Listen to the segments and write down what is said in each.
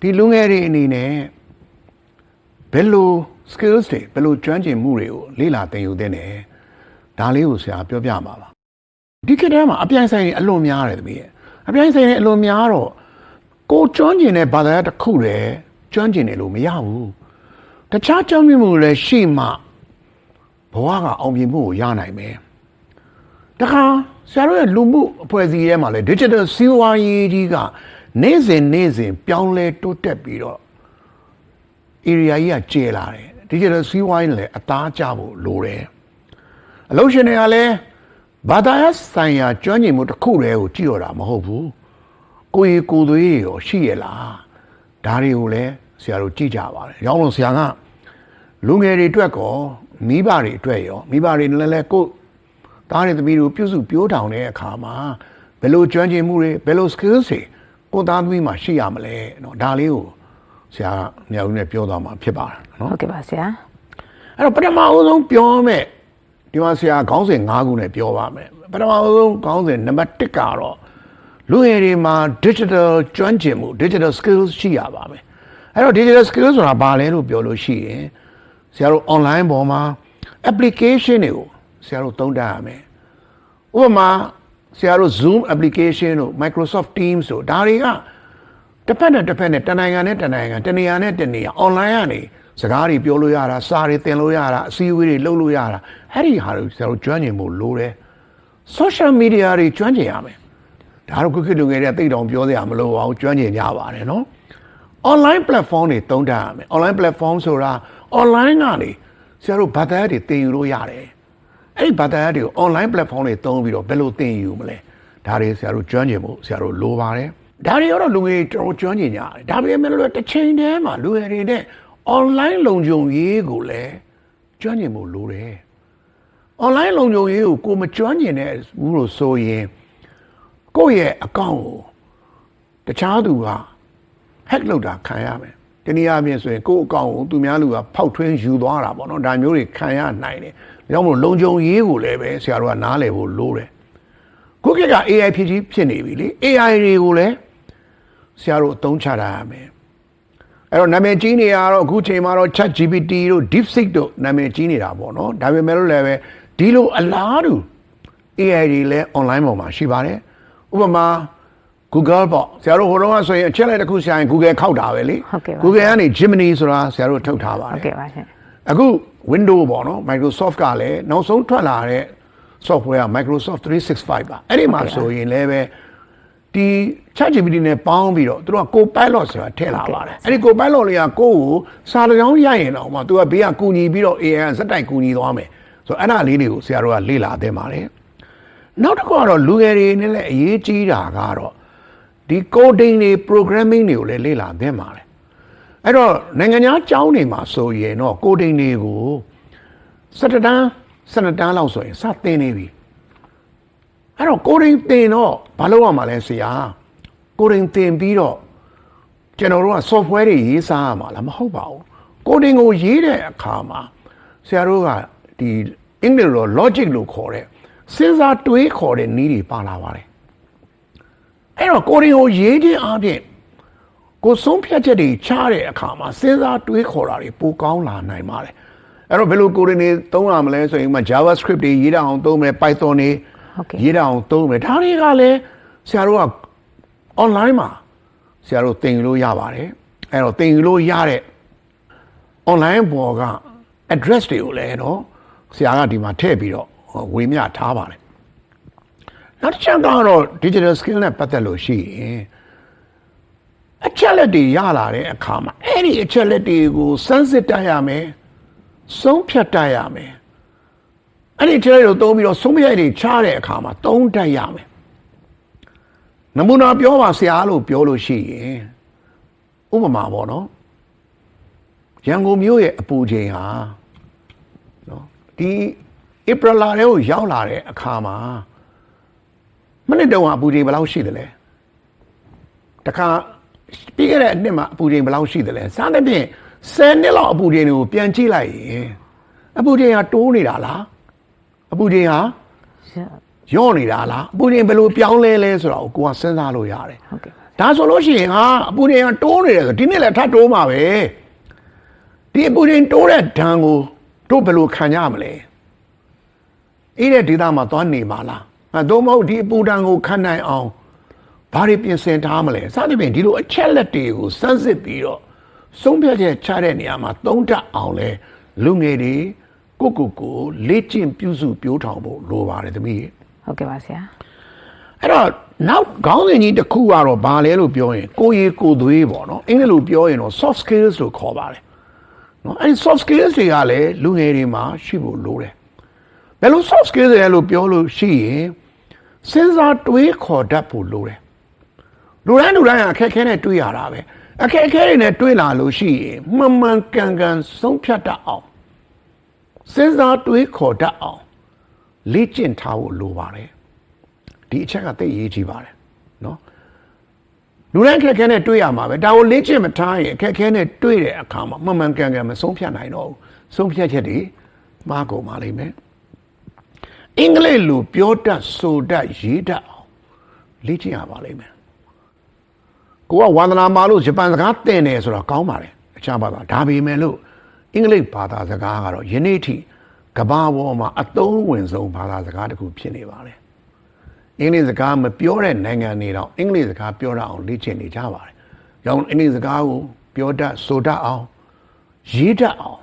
ဒီလူငယ်တွေအနေနဲ့ဘယ်လို skills တွေဘယ်လိုကျွမ်းကျင်မှုတွေကိုလေ့လာသင်ယူသင့်တယ်ဒါလေးကိုဆရာပြောပြမှာပါဒီခေတ်ထဲမှာအပြိုင်ဆိုင်တွေအလွန်များတယ်တမီးရဲ့အပြိုင်ဆိုင်တွေအလွန်များတော့ကိုကျွမ်းကျင်တဲ့ဘာသာရပ်တစ်ခုတည်းကျွမ်းကျင်တယ်လို့မရဘူးတခြားကျွမ်းကျင်မှုတွေလည်းရှိမှဘဝကအောင်မြင်မှုကိုရနိုင်မယ်တခါဆရာတို့ရဲ့လူမှုအဖွဲ့အစည်းထဲမှာလည်း digital စီးပွားရေးကြီးက နေ့စဉ်နေ့စဉ်ပြောင်းလဲတိုးတက်ပြီးတော့ area ကြီးကကျယ်လာတယ် digital စီးပွားရေးလည်းအသားကျဖို့လိုတယ်အလုပ်ရှင်တွေကလည်းဘာသာရေးဆိုင်ရာကျွမ်းကျင်မှုတစ်ခုတည်းကိုကြည့်ရတာမဟုတ်ဘူးကိုယ်ရည်ကိုယ်သွေးရောရှိရလားဒါတွေကိုလည်းဆရာတို့ကြည့်ကြပါတယ်ရောင်းလို့ဆရာကလူငယ်တွေအတွက်ကောမိဘတွေအတွက်ရောမိဘတွေလည်းလည်းကိုယ်သားတွေသမီးတို့ပြုစုပြောထောင်တဲ့အခါမှာဘယ်လိုကျွမ်းကျင်မှုတွေဘယ်လို skills တွေ ကိုသားသမီးမှာရှိရမလဲနော်ဒါလေးကိုဆရာမြောက်ဦးနဲ့ပြောသွားမှာဖြစ်ပါတယ်နော်ဟုတ်ကဲ့ပါဆရာအဲ့တော့ပထမအဆုံးပြောမယ်ဒီမှာဆရာခေါင်းစဉ်၅ခုနဲ့ပြောပါမယ်ပထမအဆုံးခေါင်းစဉ်နံပါတ်1ကတော့လူငယ်တွေမှာ digital ကျွမ်းကျင်မှု digital skills ရှိရပါမယ်အဲ့တော့ digital skills ဆိုတာဘာလဲလို့ပြောလို့ရှိရင်ဆရာတို့ online ပေါ်မှာ application တွေကိုဆရာတို့သုံးတတ်ရမယ်ဥပမာ ဆရာတို့ Zoom application တို့ Microsoft Teams တို့ဒါတွေကတစ်ဖက်နဲ့တစ်ဖက်နဲ့တနိုင်ငံနဲ့တနိုင်ငံတနေရာနဲ့တနေရာ online ကနေစကားတွေပြောလို့ရတာစာတွေသင်လို့ရတာအစည်းအဝေးတွေလုပ်လို့ရတာအဲ့ဒီဟာတွေဆရာတို့ကျွမ်းကျင်ဖို့လိုတယ် social media တွေကျွမ်းကျင်ရမယ်ဒါတော့ခုခေတ်လူငယ်တွေကသိတောင်ပြောစရာမလိုပါဘူးကျွမ်းကျင်ကြပါတယ်နော် online platform တွေသုံးတတ်ရမယ် online platform ဆိုတာ online ကနေဆရာတို့ဘာသာရပ်တွေသင်ယူလို့ရတယ် အဲ့ဒီဘာသာရပ်တွေကို online platform တွေသုံးပြီးတော့ဘယ်လိုသင်ယူမလဲဒါတွေဆရာတို့ကျွမ်းကျင်ဖို့ဆရာတို့လိုပါတယ်ဒါတွေကတော့လူငယ်တွေတော်တော်ကျွမ်းကျင်ကြတယ်ဒါပေမဲ့လည်းတစ်ချိန်တည်းမှာလူငယ်တွေနဲ့ online လုံခြုံရေးကိုလည်းကျွမ်းကျင်ဖို့လိုတယ် online လုံခြုံရေးကိုကိုမကျွမ်းကျင်တဲ့ဘူးလို့ဆိုရင်ကိုယ့်ရဲ့အကောင့်ကိုတခြားသူက hack လုပ်တာခံရမယ် တနည်းအားဖြင့်ဆိုရင်ကိုယ့်အကောင့်ကိုသူများလူကဖောက်ထွင်းယူသွားတာပေါ့နော်ဒါမျိုးတွေခံရနိုင်တယ်ဒါကြောင့်မို့လုံခြုံရေးကိုလည်းပဲဆရာတို့ကနားလည်ဖို့လိုတယ်ခုခေတ်က AI ဖြစ်ကြီးဖြစ်နေပြီလေ AI တွေကိုလည်းဆရာတို့အသုံးချတာရမယ်အဲ့တော့နာမည်ကြီးနေရတော့အခုချိန်မှာတော့ Chat GPT တို့ DeepSeek တို့နာမည်ကြီးနေတာပေါ့နော်ဒါပေမဲ့လို့လည်းပဲဒီလိုအလားတူ AI တွေလည်း online ပေါ်မှာရှိပါတယ်ဥပမာ Google ပေါ့ဆရာတို့ဟိုတုန်းကဆိုရင်အချက်လက်တစ်ခုရှာရင် Google ခောက်တာပဲလေ ဟုတ်ကဲ့ပါ Google ကနေ Gemini ဆိုတာဆရာတို့ထုတ်ထားပါဟုတ်တယ်ကဲ့ပါရှင်အခု Windows ပေါ့နော် Microsoft ကလည်းနောက်ဆုံးထွက်လာတဲ့ software က Microsoft 365ပါအဲ့ဒီမှာဆိုရင်လည်းပဲဒီ ChatGPT နဲ့ပေါင်းပြီးတော့သူတို့က Copilot ဆိုတာထည့်လာပါတယ်အဲ့ဒီ Copilot လေးကကိုယ့်ကိုစာတစ်ကြောင်းရရင်တော့မှသူကဘေးကကူညီပြီးတော့ AI ကဇက်တိုက်ကူညီသွားမယ်ဆိုတော့အဲ့ဒါလေးတွေကိုဆရာတို့ကလေ့လာသင့်ပါတယ် နောက်တစ်ခုကတော့လူငယ်တွေနဲ့လည်းအရေးကြီးတာကတော့ ဒီ coding တွေ programming တွေကိုလည်းလေ့လာသင့်ပါတယ်အဲ့တော့နိုင်ငံခြားကျောင်းတွေမှာဆိုရင်တော့ coding တွေကို17တန်း17တန်းလောက်ဆိုရင်စသင်နေပြီအဲ့တော့ coding သင်တော့ဘာလုပ်ရမှာလဲဆရာ coding သင်ပြီးတော့ကျွန်တော်တို့က software တွေရေးစားရမှာလားမဟုတ်ပါဘူး coding ကိုရေးတဲ့အခါမှာဆရာတို့ကဒီအင်္ဂလိပ်လို logic လို့ခေါ်တဲ့စဉ်းစားတွေးခေါ်တဲ့နည်းတွေပါလာပါတယ် အဲ့တော့ coding ကိုရေးခြင်းအပြင်ကိုယ်ဆုံးဖြတ်ချက်တွေချတဲ့အခါမှာစဉ်းစားတွေးခေါ်တာတွေပိုကောင်းလာနိုင်ပါတယ်အဲ့တော့ဘယ်လို coding တွေသုံးရမလဲဆိုရင်ဥပမာ JavaScript တွေရေးတာအောင်သုံးမယ် Python တွေဟုတ်ကဲ့ရေးတာအောင်သုံးမယ်ဒါတွေကလည်းဆရာတို့က online မှာဆရာတို့သင်ယူလို့ရပါတယ်အဲ့တော့သင်ယူလို့ရတဲ့ online ပေါ်က address တွေကိုလည်းတော့ဆရာကဒီမှာထည့်ပြီးတော့ဟိုဝေမျှထားပါတယ် နောက်တစ်ချက်ကတော့ digital skill နဲ့ပတ်သက်လို့ရှိရင်အချက်လက်တွေရလာတဲ့အခါမှာအဲ့ဒီအချက်လက်တွေကိုစမ်းစစ်တတ်ရမယ်ဆုံးဖြတ်တတ်ရမယ်အဲ့ဒီအချက်လက်တွေကိုသုံးပြီးတော့ဆုံးဖြတ်တွေချတဲ့အခါမှာသုံးတတ်ရမယ်နမူနာပြောပါဆရာလို့ပြောလို့ရှိရင်ဥပမာပေါ့နော်ရန်ကုန်မြို့ရဲ့အပူချိန်ဟာနော်ဒီဧပြီလထဲကိုရောက်လာတဲ့အခါမှာမ နစ်တုန်းကအပူချိန်ဘယ်လောက်ရှိသလဲတခါပြီးခဲ့တဲ့အနှစ်မှာအပူချိန်ဘယ်လောက်ရှိသလဲစသဖြင့်10နှစ်လောက်အပူချိန်တွေကိုပြန်ကြည့်လိုက်ရင်အပူချိန်ဟာတိုးနေတာလားအပူချိန်ဟာရှင်ညော့နေတာလားအပူချိန်ဘယ်လိုပြောင်းလဲလဲဆိုတာကိုကိုကစဉ်းစားလို့ရတယ်ဟုတ်ကဲ့ပါဒါဆိုလို့ရှိရင်ဟာအပူချိန်ကတိုးနေတယ်ဆိုဒီနေ့လည်းထပ်တိုးမှာပဲဒီအပူချိန်တိုးတဲ့ဒဏ်ကိုတို့ဘယ်လိုခံကြမလဲအဲ့တဲ့ဒေသမှာသွားနေမှာလားအဲ သို့မဟုတ်ဒီအပူဒဏ်ကိုခံနိုင်အောင်ဘာတွေပြင်ဆင်ထားမလဲစသဖြင့်ဒီလိုအချက်လက်တွေကိုစမ်းစစ်ပြီးတော့ဆုံးဖြတ်ချက်ချတဲ့နေရာမှာသုံးတတ်အောင်လဲလူငယ်တွေကိုကိုကိုလေ့ကျင့်ပြုစုပြောထောင်ဖို့လိုပါတယ်သမီးဟုတ်ကဲ့ပါဆရာအဲ့တော့နောက်ခေါင်းစဉ်ကြီးတစ်ခုကတော့ဘာလဲလို့ပြောရင်ကိုရီကိုသွေးပေါ့နော်အင်္ဂလိပ်လိုပြောရင်တော့ soft skills လို့ခေါ်ပါတယ်နော်အဲ့ဒီ soft skills တွေကလည်းလူငယ်တွေမှာရှိဖို့လိုတယ်ဘယ်လို soft skills လဲလို့ပြောလို့ရှိရင် စဉ်းစားတွေးခေါ်တတ်ဖို့လိုတယ်လူတိုင်းလူတိုင်းကအခက်အခဲနဲ့တွေးရတာပဲအခက်အခဲတွေနဲ့တွေးလာလို့ရှိရင်မှန်မှန်ကန်ကန်ဆုံးဖြတ်တတ်အောင်စဉ်းစားတွေးခေါ်တတ်အောင်လေ့ကျင့်ထားဖို့လိုပါတယ်ဒီအချက်ကသိပ်အရေးကြီးပါတယ်နော်လူတိုင်းအခက်အခဲနဲ့တွေ့ရမှာပဲဒါကိုလေ့ကျင့်မထားရင်အခက်အခဲနဲ့တွေ့တဲ့အခါမှာမှန်မှန်ကန်ကန်မဆုံးဖြတ်နိုင်တော့ဘူးဆုံးဖြတ်ချက်တွေမှားကုန်ပါလိမ့်မယ် အင်္ဂလိပ်လိုပြောတတ်ဆိုတတ်ရေးတတ်အောင်လေ့ကျင့်ရပါလိမ့်မယ်ကိုကဝန္ဒနာမာလို့ဂျပန်စကားသင်တယ်ဆိုတော့ကောင်းပါတယ်အခြားဘာသာဒါပေမဲ့လို့အင်္ဂလိပ်ဘာသာစကားကတော့ယနေ့ထိကမ္ဘာပေါ်မှာအသုံးဝင်ဆုံးဘာသာစကားတစ်ခုဖြစ်နေပါတယ်အင်္ဂလိပ်စကားမပြောတဲ့နိုင်ငံတွေတော့အင်္ဂလိပ်စကားပြောတတ်အောင်လေ့ကျင့်နေကြပါတယ်။ကြောင့်အင်္ဂလိပ်စကားကိုပြောတတ်ဆိုတတ်အောင်ရေးတတ်အောင်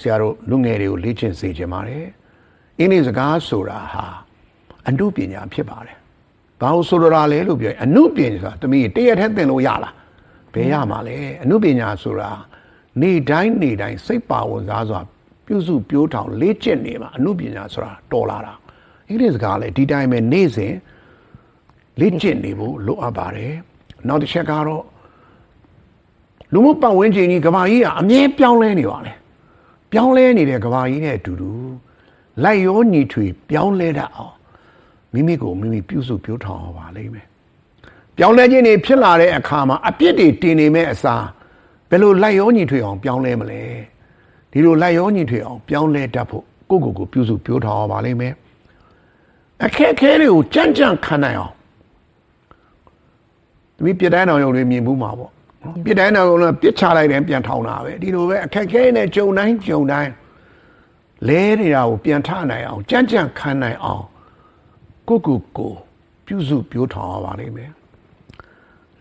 ဆရာတို့လူငယ်တွေကိုလေ့ကျင့်စေချင်ပါတယ်။ အင်္ဂလိပ်စကားဆိုတာဟာအမှုပညာဖြစ်ပါတယ်။ဘာလို့ဆိုလိုတာလဲလို့ပြောရင်အမှုပညာဆိုတာတမီးတရက်တည်းသင်လို့ရလား။ဘယ်ရမှာလဲ။အမှုပညာဆိုတာနေတိုင်းနေတိုင်းစိတ်ပါဝင်စားစွာပြုစုပြောထောင်လေ့ကျင့်နေမှာအမှုပညာဆိုတာတော်လာတာ။အင်္ဂလိပ်စကားလည်းဒီတိုင်းပဲနေ့စဉ်လေ့ကျင့်နေဖို့လိုအပ်ပါတယ်။နောက်တစ်ချက်ကတော့လူမှုပတ်ဝန်းကျင်ကြီးကဘာကြီးကအမြဲပြောင်းလဲနေပါလေ။ပြောင်းလဲနေတဲ့ကဘာကြီးနဲ့အတူတူ လိုက်ရောညီထွေပြောင်းလဲတတ်အောင်မိမိကိုမိမိပြုစုပြောထောင်အောင်ပါလိမ့်မယ်။ပြောင်းလဲခြင်းတွေဖြစ်လာတဲ့အခါမှာအပြစ်တွေတင်နေမဲ့အစားဘယ်လိုလိုက်ရောညီထွေအောင်ပြောင်းလဲမလဲ။ဒီလိုလိုက်ရောညီထွေအောင်ပြောင်းလဲတတ်ဖို့ကိုယ့်ကိုယ်ကိုပြုစုပြောထောင်အောင်ပါလိမ့်မယ်။အခက်အခဲတွေကိုကြမ်းကြမ်းခံနိုင်အောင်တမီးပြစ်တိုင်းတော်ရုံတွေမြင်မှုမှာပေါ့နော်ပြစ်တိုင်းတော်ရုံကပြစ်ချလိုက်တယ်ပြန်ထောင်တာပဲဒီလိုပဲအခက်အခဲနဲ့ကြုံတိုင်းကြုံတိုင်း လဲနေတာကိုပြန်ထနိုင်အောင်ကြမ်းကြမ်းခံနိုင်အောင်ကိုယ့်ကိုယ်ကိုပြုစုပြောထောင်ရပါလိမ့်မယ်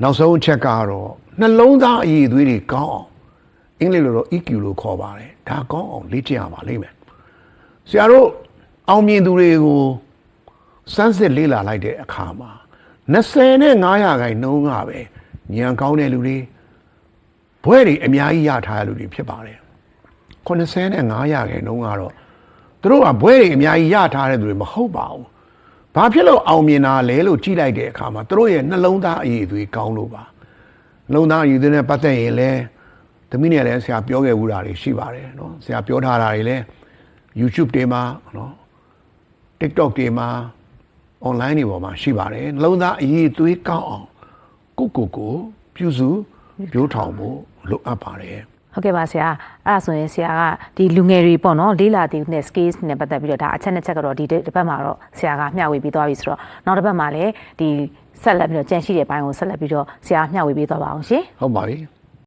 နောက်ဆုံးအချက်ကတော့နှလုံးသားအည်အသွေးတွေကောင်းအောင်အင်္ဂလိပ်လိုတော့ EQ လို့ခေါ်ပါတယ်ဒါကောင်းအောင်လေ့ကျင့်ရပါလိမ့်မယ်ဆရာတို့အောင်မြင်သူတွေကိုစမ်းစစ်လေးလာလိုက်တဲ့အခါမှာ25ရာခိုင်နှုန်းကပဲညံကောင်းတဲ့လူတွေဘွဲတွေအများကြီးရထားတဲ့လူတွေဖြစ်ပါတယ် 85ရာခိုင်နှုန်းကတော့သူတို့ကဘွဲတွေအများကြီးရထားတဲ့သူတွေမဟုတ်ပါဘူးဘာဖြစ်လို့အောင်မြင်တာလဲလို့ကြည့်လိုက်တဲ့အခါမှာသူတို့ရဲ့နှလုံးသားအည်အသွေးကောင်းလို့ပါနှလုံးသားအည်အသွေးနဲ့ပတ်သက်ရင်လည်းသမီးနဲ့လည်းဆရာပြောခဲ့ဘူးတာတွေရှိပါတယ်နော်ဆရာပြောထားတာတွေလည်း YouTube တွေမှာနော် TikTok တွေမှာ online တွေပေါ်မှာရှိပါတယ်နှလုံးသားအရေးသွေးကောင်းအောင်ကိုယ့်ကိုယ်ကိုပြုစုပြောထောင်ဖို့လိုအပ်ပါတယ် ဟုတ်ကဲ့ပါဆရာအဲ့ဒါဆိုရင်ဆရာကဒီလူငယ်တွေပေါ့နော်လေးလာတီနဲ့ skills နဲ့ပတ်သက်ပြီးတော့ဒါအချက်နဲ့ချက်ကတော့ဒီတစ်ပတ်မှာတော့ဆရာကမျှဝေပြီးသွားပြီဆိုတော့နောက်တစ်ပတ်မှာလည်းဒီဆက်လက်ပြီးတော့ကြန့်ရှိတဲ့ဘိုင်းကိုဆက်လက်ပြီးတော့ဆရာမျှဝေပေးသွားပါအောင်ရှင်ဟုတ်ပါပြီ